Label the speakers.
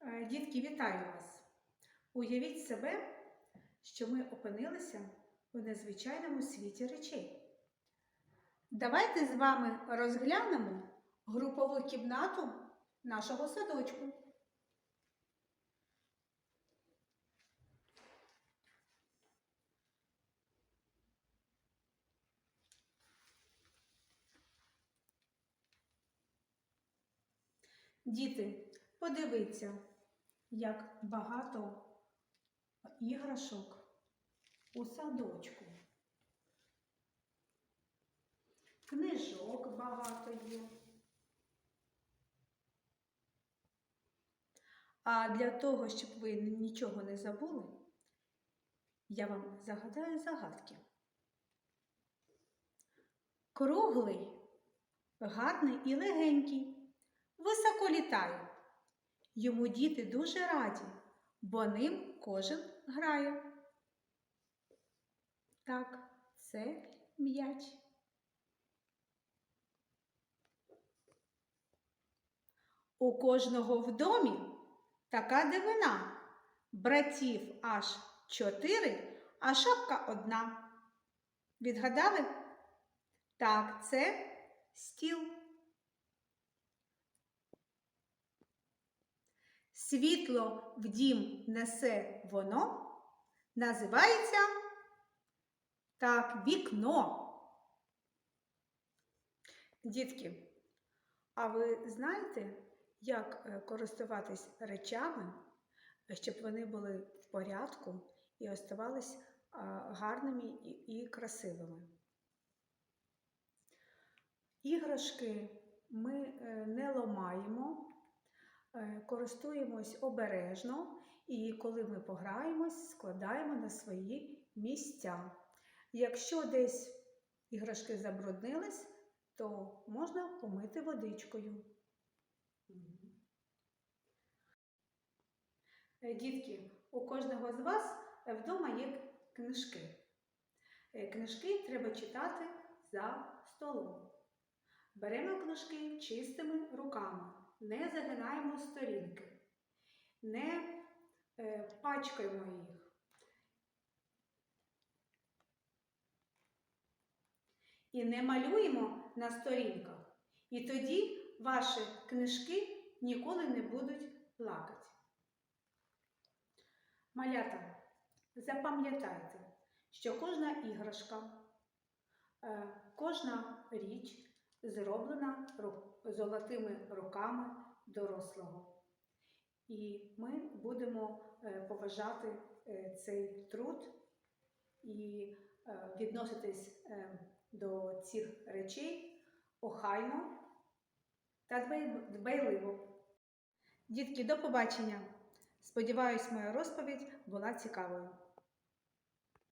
Speaker 1: Е, Дітки, вітаю вас! Уявіть себе, що ми опинилися у незвичайному світі речей. Давайте з вами розглянемо групову кімнату нашого садочку. Діти, подивіться, як багато іграшок у садочку. Книжок багато є. А для того, щоб ви нічого не забули, я вам загадаю загадки. Круглий, гарний і легенький, високо літає. Йому діти дуже раді, бо ним кожен грає. Так, це м'яч. У кожного в домі така дивина. Братів аж чотири, а шапка одна. Відгадали? Так, це стіл. Світло в дім несе воно, називається так, вікно. Дітки, а ви знаєте, як е, користуватись речами, щоб вони були в порядку і оставались гарними і, красивими? Іграшки ми е, не ламаємо, е, користуємось обережно, і коли ми пограємось, складаємо на свої місця. Якщо десь іграшки забруднились, то можна помити водичкою. Е, Дітки, у кожного з вас вдома є книжки. Е, Книжки треба читати за столом. Беремо книжки чистими руками, не загинаємо сторінки, не е, пачкаємо їх. І не малюємо на сторінках. І тоді ваші книжки ніколи не будуть плакати. Малята, запам'ятайте, що кожна іграшка, е, кожна річ зроблена золотими руками дорослого. І ми будемо е, поважати е, цей труд і е, відноситись до цих речей охайно та дбайливо. Дітки, до побачення! Сподіваюсь, моя розповідь була цікавою.